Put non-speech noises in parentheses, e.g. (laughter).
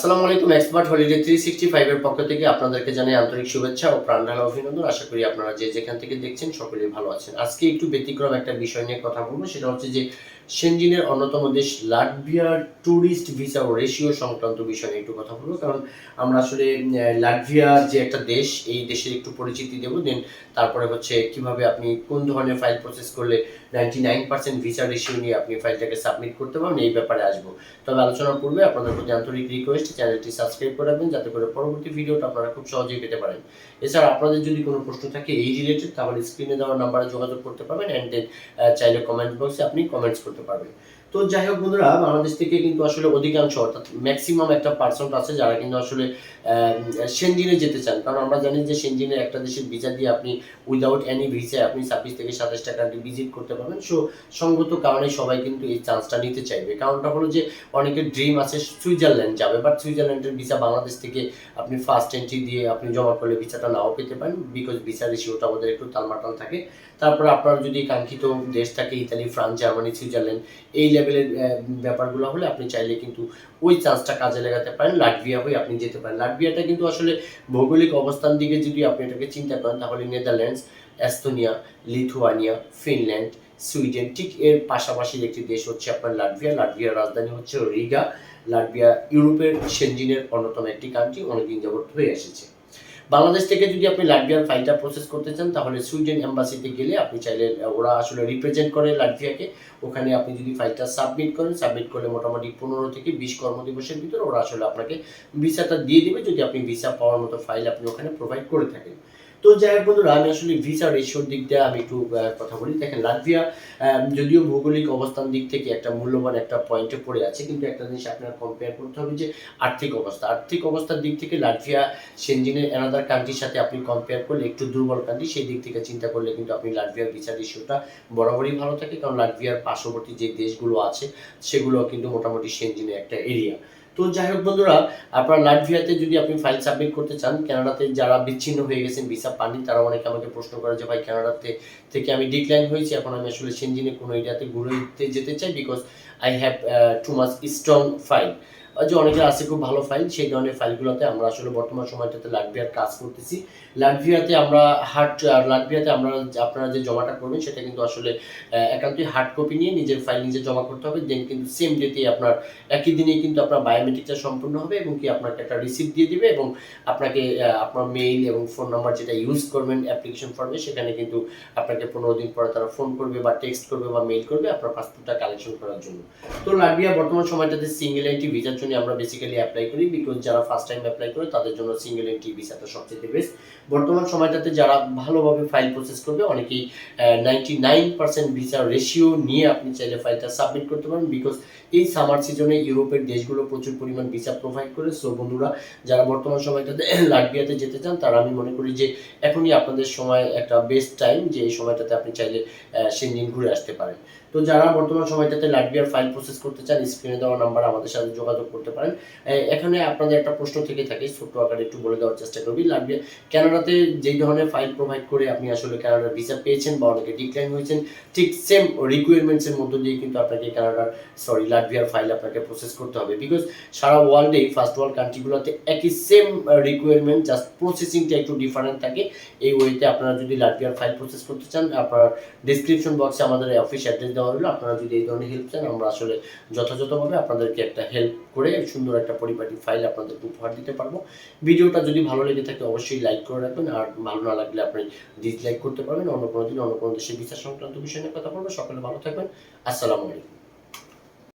আসসালামু আলাইকুম expert holiday three sixty ফাইভের পক্ষ থেকে আপনাদেরকে জানাই আন্তরিক শুভেচ্ছা ও প্রাণঢালা অভিনন্দন। আশা করি আপনারা যে যেখান থেকে দেখছেন সকলেই ভালো আছেন। আজকে একটু ব্যতিক্রম একটা বিষয় নিয়ে কথা বলব, সেটা হচ্ছে যে সেনজিনের অন্যতম দেশ লাটভিয়ার ট্যুরিস্ট ভিসা ও রেশিও সংক্রান্ত বিষয় একটু কথা বলব কারণ আমরা আসলে আহ, লাটভিয়ার যে একটা দেশ এই দেশের একটু পরিচিতি দেবো। দেন তারপরে হচ্ছে কীভাবে আপনি কোন ধরনের ফাইল প্রসেস করলে ninety nine percent visa ratio নিয়ে আপনি ফাইলটাকে সাবমিট করতে পারবেন এই ব্যাপারে আসব। তবে আলোচনার পূর্বে আপনাদের প্রতি আন্তরিক রিকোয়েস্ট চ্যানেলটি সাবস্ক্রাইব করে রাখবেন যাতে করে পরবর্তী ভিডিওটা আপনারা খুব সহজেই পেতে পারেন। এছাড়া আপনাদের যদি কোনো প্রশ্ন থাকে এই রিলেটেড তাহলে স্ক্রিনে দেওয়া নাম্বারে যোগাযোগ করতে পারবেন অ্যান্ড দেন চাইলে কমেন্ট বক্সে আপনি কমেন্টস করতে পারবেন তো যাই হোক বন্ধুরা, বাংলাদেশ থেকে কিন্তু আসলে অধিকাংশ, অর্থাৎ ম্যাক্সিমাম একটা পার্সেন্ট আছে যারা কিন্তু আসলে সেনজিনে যেতে চান। কারণ আমরা জানি যে সেনজিনে একটা দেশের ভিসা দিয়ে আপনি উইদাউট এনি ভিসা আপনি ছাব্বিশ থেকে সাতাশটা কান্ট্রি ভিজিট করতে পারবেন। সো সঙ্গত কারণে সবাই কিন্তু এই চান্সটা নিতে চাইবে। কারণটা হলো যে অনেকের ড্রিম আছে সুইজারল্যান্ড যাবে বাট সুইজারল্যান্ডের ভিসা বাংলাদেশ থেকে আপনি ফার্স্ট এন্ট্রি দিয়ে আপনি জমা করলে ভিসাটা নাও পেতে পারেন বিকজ ভিসা রেশিওটা আমাদের একটু তালমাটাল থাকে। তারপরে আপনার যদি কাঙ্ক্ষিত দেশ থাকে ইতালি ফ্রান্স জার্মানি সুইজারল্যান্ড এই লেভেলের ব্যাপারগুলো হলে আপনি চাইলে কিন্তু ওই চান্সটা কাজে লাগাতে পারেন। লাটভিয়া হয়ে আপনি যেতে পারেন। লাটভিয়াটা কিন্তু আসলে ভৌগোলিক অবস্থান দিকে যদি আপনি এটাকে চিন্তা করেন, তাহলে Netherlands Estonia Lithuania Finland Sweden ঠিক এর পাশাপাশি একটি দেশ হচ্ছে আপনার লাটভিয়া লাটভিয়ার রাজধানী হচ্ছে রিগা লাটভিয়া ইউরোপের সেনজিনের অন্যতম একটি কান্ট্রি অনেকদিন যাবত হয়ে এসেছে। বাংলাদেশ থেকে যদি আপনি লাটভিয়ার ফাইলটা প্রসেস করতে চান, তাহলে সুইডেন এম্বাসিতে গেলে আপনি চাইলে ওরা আসলে রিপ্রেজেন্ট করে লাটভিয়াকে ওখানে আপনি যদি ফাইলটা সাবমিট করেন সাবমিট করলে মোটামুটি পনেরো থেকে বিশ কর্মদিবসের ভিতরে ওরা আসলে আপনাকে ভিসাটা দিয়ে দেবে। যদি আপনি ভিসা পাওয়ার মতো ফাইল আপনি ওখানে প্রোভাইড করে থাকেন। তো যাই হোক বন্ধুরা, আমি আসলে ভিসা রেশিওর দিক দিয়ে আমি একটু কথা বলি। দেখেন লাটভিয়া যদিও ভৌগোলিক অবস্থান দিক থেকে একটা মূল্যবান একটা পয়েন্টে পড়ে আছে, কিন্তু একটা জিনিস আপনার কম্পেয়ার করতে হবে যে আর্থিক অবস্থা। আর্থিক অবস্থার দিক থেকে লাটভিয়া সেনজিনের অ্যানাদার কান্ট্রির সাথে আপনি কম্পেয়ার করলে একটু দুর্বল কান্ট্রি সেই দিক থেকে চিন্তা করলে কিন্তু আপনি লাটভিয়ার ভিসা রেশিওটা বরাবরই ভালো থাকে, কারণ লাটভিয়ার পার্শ্ববর্তী যে দেশগুলো আছে, সেগুলো কিন্তু মোটামুটি সেনজিনের একটা এরিয়া তো যাই হোক বন্ধুরা, আপনার লাটভিয়াতে যদি আপনি ফাইল সাবমিট করতে চান, কানাডাতে যারা বিচ্ছিন্ন হয়ে গেছেন ভিসা পাননি তারা অনেকে আমাকে প্রশ্ন করে যে, ভাই, কানাডাতে থেকে আমি ডিক্লাইন হয়েছি, এখন আমি আসলে সেনজিনে কোনো এরিয়াতে ঘুরে যেতে চাই because I have to must strong file যে অনেকের আছে খুব ভালো ফাইল সেই ধরনের ফাইলগুলোতে আমরা আসলে বর্তমান সময়টাতে লাটভিয়ার কাজ করতেছি। লাটভিয়াতে আমরা হার্ড লাটভিয়াতে আমরা আপনারা যে জমাটা করবেন, সেটা কিন্তু আসলে একান্তই হার্ড কপি নিয়ে নিজের ফাইল নিজে জমা করতে হবে। দেন কিন্তু সেম ডেতেই আপনার, একই দিনেই কিন্তু আপনার বায়োমেট্রিকটা সম্পূর্ণ হবে এবং কি আপনাকে একটা রিসিপ্ট দিয়ে দিবে এবং আপনাকে আপনার মেইল এবং ফোন নাম্বার যেটা ইউজ করবেন অ্যাপ্লিকেশন ফর্মে সেখানে কিন্তু আপনাকে পনেরো দিন পরে তারা ফোন করবে বা টেক্সট করবে বা মেইল করবে আপনার পাসপোর্টটা কালেকশন করার জন্য। তো লাটভিয়া বর্তমান সময়টাতে সিঙ্গেল এন্ট্রি ভিসার জন্য আমরা বেসিক্যালি অ্যাপ্লাই করি বিকজ যারা ফার্স্ট টাইম অ্যাপ্লাই করে তাদের জন্য সিঙ্গেল এন্ট্রি ভিসাটা সবচেয়ে বেস্ট বর্তমান সময়টাতে যারা ভালোভাবে ফাইল প্রসেস করবে, অনেকেই ninety nine percent visa ratio নিয়ে আপনি চাইলে ফাইলটা সাবমিট করতে পারেন বিকজ এই সামার সিজনে ইউরোপের দেশগুলো প্রচুর পরিমাণ ভিসা প্রোভাইড করে। সো বন্ধুরা, যারা বর্তমান সময়টাতে (coughs) লাটভিয়াতে যেতে চান, তারা আমি মনে করি যে এখনই আপনাদের সময় একটা বেস্ট টাইম যে এই সময়টাতে আপনি চাইলে সেনজিন ঘুরে আসতে পারেন। তো যারা বর্তমান সময়টাতে লাটভিয়ার ফাইল প্রসেস করতে চান স্ক্রিনে দেওয়া নাম্বার আমাদের সাথে যোগাযোগ করতে পারেন। এখানে আপনাদের একটা প্রশ্ন থেকে থাকে ছোট্ট আকারে একটু বলে দেওয়ার চেষ্টা করবি। লাটভিয়া কানাডাতে যেই ধরনের ফাইল প্রোভাইড করে আপনি আসলে কানাডার ভিসা পেয়েছেন বা অনেকে ডিক্লাইন হয়েছেন, ঠিক সেম রিকোয়ারমেন্টসের মধ্য দিয়ে কিন্তু আপনাকে কানাডার সরি লাটভিয়ার ফাইল আপনাকে প্রসেস করতে হবে। বিকজ সারা ওয়ার্ল্ডে ফার্স্ট ওয়ার্ল্ড কান্ট্রিগুলোতে একই সেম রিকোয়ারমেন্ট জাস্ট প্রসেসিংটা একটু ডিফারেন্ট থাকে। এই ওয়েতে আপনারা যদি লাটভিয়ার ফাইল প্রসেস করতে চান, আপনার ডিসক্রিপশন বক্সে আমাদের অফিস অ্যাড্রেস দেওয়া হলো, আপনারা যদি এই ধরনের হেল্প চান, আমরা আসলে যথাযথভাবে আপনাদেরকে একটা হেল্প করে সুন্দর একটা পরিপাটি ফাইল আপনাদেরকে উপহার দিতে পারব। ভিডিওটা যদি ভালো লেগে থাকে, অবশ্যই লাইক করে রাখবেন, আর ভালো না লাগলে আপনি ডিসলাইক করতে পারবেন। অন্য কোনো দিন, অন্য কোনো দেশে বিচার সংক্রান্ত বিষয় নিয়ে কথা বলব। সকলে ভালো থাকবেন। আসসালামু আলাইকুম।